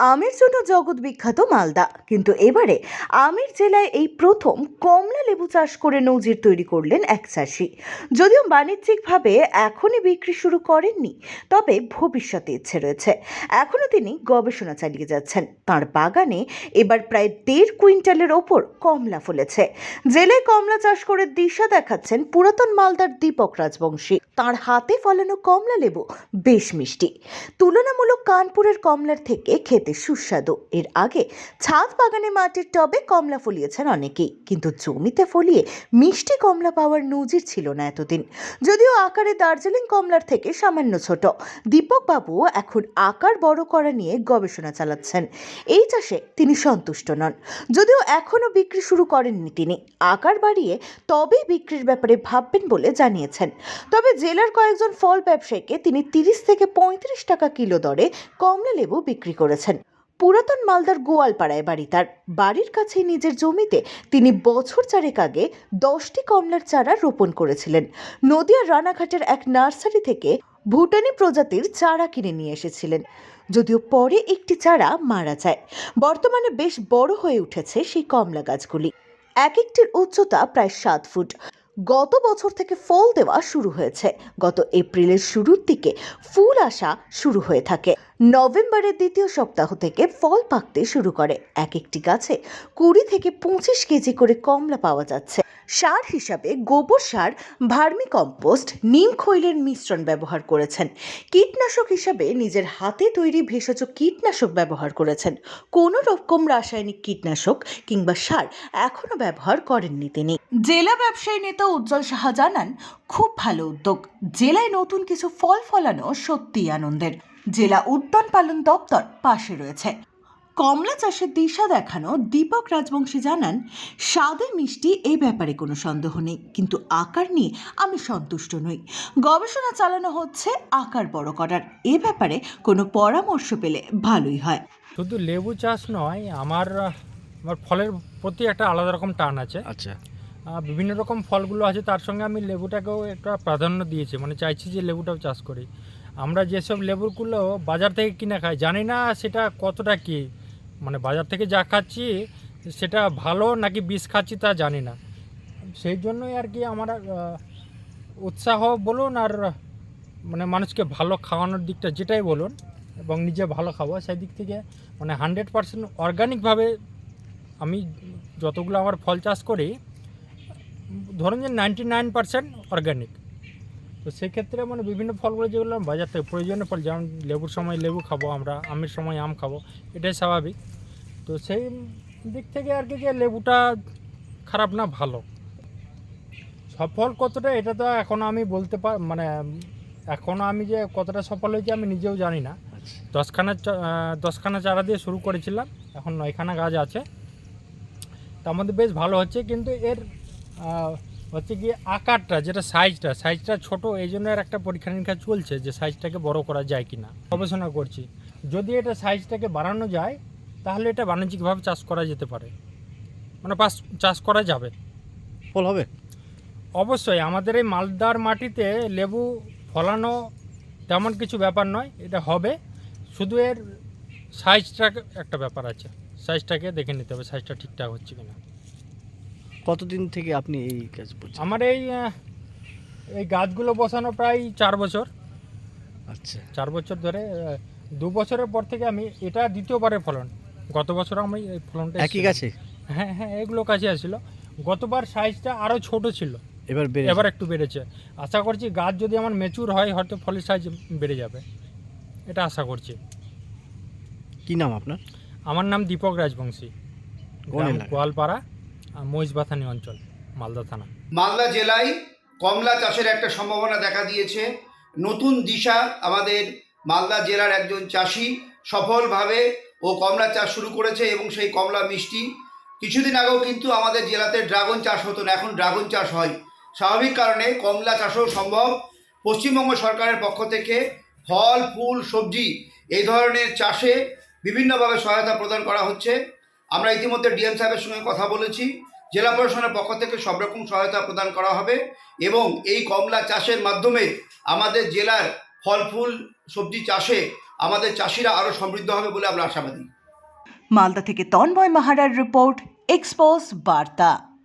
আমের জন্য জগৎ বিখ্যাত মালদা। কিন্তু এবারে আমের জেলায় এই প্রথম কমলা লেবু চাষ করে নজির তৈরি করলেন এক চাষি। যদিও বাণিজ্যিকভাবে এখনই বিক্রি শুরু করেননি, তবে ভবিষ্যতে ইচ্ছে রয়েছে। এখনও তিনি গবেষণা চালিয়ে যাচ্ছেন। তার বাগানে এবার প্রায় দেড় কুইন্টালের ওপর কমলা ফলেছে। জেলায় কমলা চাষ করে দিশা দেখাচ্ছেন পুরাতন মালদার দীপক রাজবংশী। তার হাতে ফলানো কমলা লেবু বেশ মিষ্টি। তুলনামূলক কানপুরের কমলার থেকে খেতে সুস্বাদু। এর আগে ছাদ বাগানে মাটির টবে কমলা ফলিয়েছেন অনেকেই। কিন্তু জমিতে ফলিয়ে মিষ্টি কমলা পাওয়ার নজির ছিল না এতদিন। যদিও আকারে দার্জিলিং কমলার থেকে সামান্য ছোট দীপক বাবু এখন আকার বড় করা নিয়ে গবেষণা চালাচ্ছেন। এই চাষে তিনি সন্তুষ্ট নন। যদিও এখনও বিক্রি শুরু করেননি তিনি, আকার বাড়িয়ে তবেই বিক্রির ব্যাপারে ভাববেন বলে জানিয়েছেন। তবে জেলার কয়েকজন ফল ব্যবসায়ীকে তিনি তিরিশ থেকে পঁয়ত্রিশ টাকা কিলো দরে কমলা লেবু বিক্রি করেছেন। পুরাতন মালদার গোয়ালপাড়ায় বাড়ি তার। বাড়ির কাছেই নিজের জমিতে তিনি বছর চারেক আগে দশটি কমলার চারা রোপণ করেছিলেন। নদিয়ার রানাঘাটের এক নার্সারি থেকে ভুটানি প্রজাতির চারা কিনে নিয়ে এসেছিলেন। যদিও পরে একটি চারা মারা যায়। বর্তমানে বেশ বড় হয়ে উঠেছে সেই কমলা গাছগুলি। এক একটির উচ্চতা প্রায় সাত ফুট। গত বছর থেকে ফল দেওয়া শুরু হয়েছে। গত এপ্রিলের শুরুর দিকে ফুল আসা শুরু হয়ে থাকে। নভেম্বরের দ্বিতীয় সপ্তাহ থেকে ফল পাকতে শুরু করে। এক একটি গাছে কুড়ি থেকে পঁচিশ কেজি করে কমলা পাওয়া যাচ্ছে। সার হিসাবে গোবর সার, ভার্মি কম্পোস্ট, নিম খৈলের মিশ্রণ ব্যবহার করেছেন। কীটনাশক হিসাবে নিজের হাতে তৈরি ভেষজ কীটনাশক ব্যবহার করেছেন। কোনো রকম রাসায়নিক কীটনাশক কিংবা সার এখনও ব্যবহার করেননি তিনি। জেলা ব্যবসায়ী নেতা উজ্জ্বল সাহা জানান, খুব ভালো উদ্যোগ। জেলায় নতুন কিছু ফল ফলানো সত্যিই আনন্দের। জেলা উদ্যান পালন দপ্তর পাশে রয়েছে। কমলা চাষের দিশা দেখানো দীপক রাজবংশী জানান স্বাদে মিষ্টি এই ব্যাপারে কোনো সন্দেহ নেই কিন্তু আকার নিয়ে আমি সন্তুষ্ট নই। গবেষণা চালানো হচ্ছে আকার বড় করার এ ব্যাপারে কোনো পরামর্শ পেলে ভালোই হয়। শুধু লেবু চাষ নয় আমার আমার ফলের প্রতি একটা আলাদা রকম টান আছে। আচ্ছা। বিভিন্ন রকম ফলগুলো আছে তার সঙ্গে আমি লেবুটাকেও একটা প্রাধান্য দিয়েছি মানে চাইছি যে লেবুটাও চাষ করি। আমরা যেসব লেবুগুলো বাজার থেকে কিনে খাই, জানি না সেটা কতটা কি। মানে বাজার থেকে যা খাচ্ছি, সেটা ভালো নাকি বিষ খাচ্ছি তা জানি না। সেই জন্যই আর কি আমার উৎসাহ বলুন আর মানে মানুষকে ভালো খাওয়ানোর দিকটা যেটাই বলুন এবং নিজে ভালো খাব, সেই দিক থেকে মানে হান্ড্রেড পার্সেন্ট অর্গানিকভাবে আমি যতগুলো আমার ফল চাষ করি, ধরুন যে নাইনটি নাইন পার্সেন্ট অর্গানিক। তো সেক্ষেত্রে মানে বিভিন্ন ফলগুলো যেগুলো বাজার থেকে প্রয়োজনীয় ফল যেমন লেবুর সময় লেবু খাব আমরা আমের সময় আম খাব এটাই স্বাভাবিক। তো সেই দিক থেকে আর কি যে লেবুটা খারাপ না ভালো। সফল কতটা এটা তো এখনও আমি বলতে পার মানে এখনও আমি যে কতটা সফল হয়েছি আমি নিজেও জানি না। আচ্ছা। দশখানা দশখানা চারা দিয়ে শুরু করেছিলাম এখন নয়খানা গাছ আছে। তার মধ্যে বেশ ভালো হচ্ছে কিন্তু এর হচ্ছে কি আকারটা যেটা সাইজটা সাইজটা ছোট এই জন্য একটা পরীক্ষা নিরীক্ষা চলছে যে সাইজটাকে বড় করা যায় কি না গবেষণা করছি। যদি এটা সাইজটাকে বাড়ানো যায় তাহলে এটা বাণিজ্যিকভাবে চাষ করা যেতে পারে। মানে পাস চাষ করা যাবে। ফল হবে? অবশ্যই আমাদের এই মালদার মাটিতে লেবু ফলানো তেমন কিছু ব্যাপার নয় এটা হবে। শুধু এর সাইজটা একটা ব্যাপার আছে। সাইজটাকে দেখে নিতে হবে সাইজটা ঠিকঠাক হচ্ছে কিনা। কতদিন থেকে আপনি এই কাজ করছেন? আমার এই এই গাছগুলো বসানো প্রায় চার বছর। আচ্ছা। চার বছর ধরে দু বছরের পর থেকে আমি এটা দ্বিতীয়বারের ফলন। গত বছর আমি এই ফলনটা একই। গাছে? হ্যাঁ হ্যাঁ এগুলো কাছে আসছিল। গতবার সাইজটা আরও ছোট ছিল। এবার এবার একটু বেড়েছে। আশা করছি গাছ যদি আমার মেচুর হয় হয়তো ফলের সাইজ বেড়ে যাবে। এটা আশা করছি। কি নাম আপনার? আমার নাম দীপক রাজবংশী? গোয়ালপাড়া। মহিষবাথানি অঞ্চল, মালদা থানা। মালদা জেলায় কমলা চাষের একটা সম্ভাবনা দেখা দিয়েছে। নতুন দিশা আমাদের মালদা জেলার একজন চাষি সফলভাবে ও কমলা চাষ শুরু করেছে এবং সেই কমলা মিষ্টি কিছুদিন আগেও কিন্তু আমাদের জেলাতে ড্রাগন চাষ হতো না, এখন ড্রাগন চাষ হয়। স্বাভাবিক কারণে কমলা চাষও সম্ভব। পশ্চিমবঙ্গ সরকারের পক্ষ থেকে ফল, ফুল, সবজি এই ধরনের চাষে বিভিন্নভাবে সহায়তা প্রদান করা হচ্ছে। আমরা ইতিমধ্যে ডিএম সাহেবের সঙ্গে কথা বলেছি। জেলা প্রশাসনের পক্ষ থেকে সব রকম সহায়তা প্রদান করা হবে এবং এই কমলা চাষের মাধ্যমে আমাদের জেলার ফল, ফুল, সবজি চাষে আমাদের চাষিরা আরও সমৃদ্ধ হবে বলে আমরা আশাবাদী। মালদা থেকে তন্ময় মাহারার রিপোর্ট এক্সপোজ বার্তা।